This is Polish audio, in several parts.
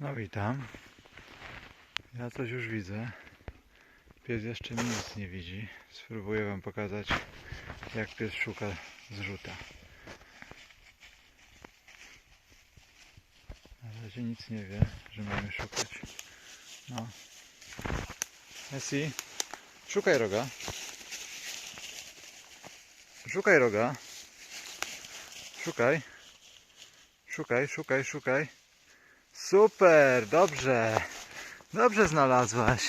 No witam. Ja coś już widzę. Pies jeszcze nic nie widzi. Spróbuję wam pokazać jak pies szuka zrzuta. Na razie nic nie wie, że mamy szukać. No. Messi, szukaj roga. Szukaj roga. Szukaj. Szukaj, szukaj, szukaj. Super, dobrze. Dobrze znalazłaś.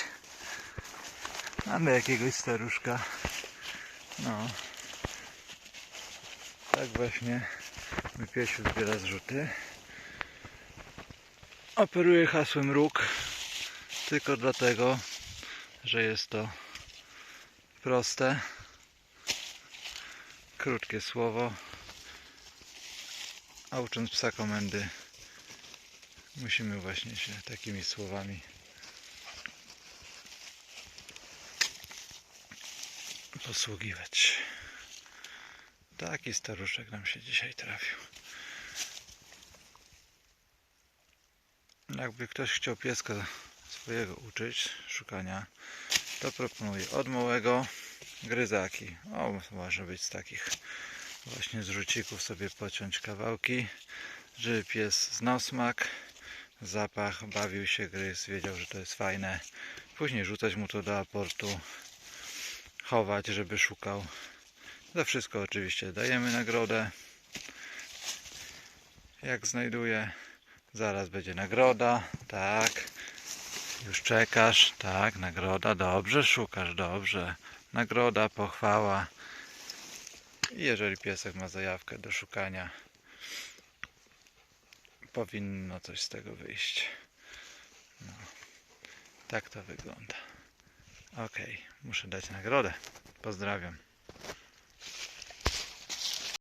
Mamy jakiegoś staruszka. No. Tak właśnie mój piesiu zbiera zrzuty. Operuję hasłem róg tylko dlatego, że jest to proste, krótkie słowo, a ucząc psa komendy musimy właśnie się takimi słowami posługiwać. Taki staruszek nam się dzisiaj trafił. Jakby ktoś chciał pieska swojego uczyć, szukania, to proponuję od małego gryzaki. O, może być z takich właśnie zrzucików sobie pociąć kawałki, żeby pies znał smak, zapach, bawił się, gryzł, wiedział, że to jest fajne. Później rzucać mu to do aportu, chować, żeby szukał. Za wszystko oczywiście dajemy nagrodę. Jak znajduje, zaraz będzie nagroda. Tak. Już czekasz. Tak, nagroda. Dobrze szukasz, dobrze. Nagroda, pochwała. I jeżeli piesek ma zajawkę do szukania, powinno coś z tego wyjść. No. Tak to wygląda. Ok, muszę dać nagrodę. Pozdrawiam.